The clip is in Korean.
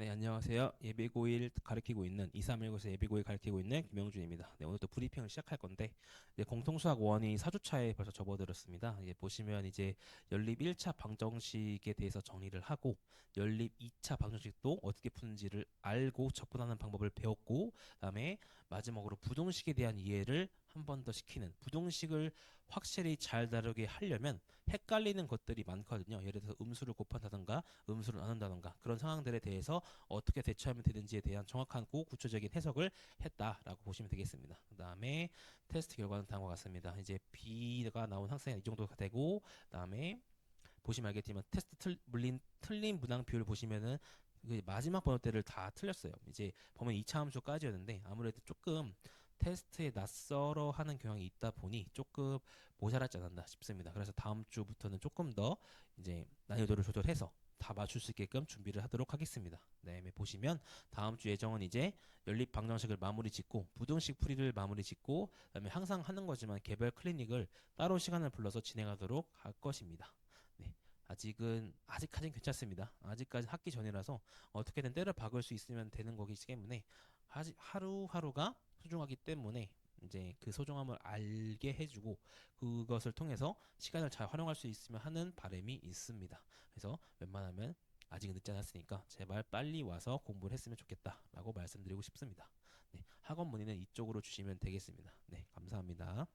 네, 안녕하세요. 예비고일 가르치고 있는 2319에서 예비고일 가르치고 있는 김영준입니다. 네, 오늘 또 브리핑을 시작할 건데 이제 공통수학 원이 4주차에 벌써 접어들었습니다. 이제 보시면 이제 연립 1차 방정식에 대해서 정리를 하고 연립 2차 방정식도 어떻게 푸는지를 알고 접근하는 방법을 배웠고 그다음에 마지막으로 부동식에 대한 이해를 한 번 더 시키는 부동식을 확실히 잘 다루게 하려면 헷갈리는 것들이 많거든요. 예를 들어서 음수를 곱한다던가 음수를 나눈다던가 그런 상황들에 대해서 어떻게 대처하면 되는지에 대한 정확하고 구체적인 해석을 했다라고 보시면 되겠습니다. 그 다음에 테스트 결과는 다음과 같습니다. 이제 B가 나온 학생이 이 정도가 되고 그 다음에 보시면 알겠지만 테스트 틀, 물린 틀린 문항 비율 보시면은 그 마지막 번호대를 다 틀렸어요. 이제 보면 2차 함수까지였는데 아무래도 조금 테스트에 낯설어 하는 경향이 있다 보니 조금 모자라지 않았나 싶습니다. 그래서 다음 주부터는 조금 더 이제 난이도를 조절해서 다 맞출 수 있게끔 준비를 하도록 하겠습니다. 네, 보시면 다음 주 예정은 이제 연립 방정식을 마무리 짓고 부등식 풀이를 마무리 짓고 그다음에 항상 하는 거지만 개별 클리닉을 따로 시간을 불러서 진행하도록 할 것입니다. 네. 아직은 아직까지는 괜찮습니다. 아직까지 학기 전이라서 어떻게든 때를 박을 수 있으면 되는 거기 때문에 하루하루가 소중하기 때문에 이제 그 소중함을 알게 해주고 그것을 통해서 시간을 잘 활용할 수 있으면 하는 바람이 있습니다. 그래서 웬만하면 아직은 늦지 않았으니까 제발 빨리 와서 공부를 했으면 좋겠다라고 말씀드리고 싶습니다. 네, 학원 문의는 이쪽으로 주시면 되겠습니다. 네, 감사합니다.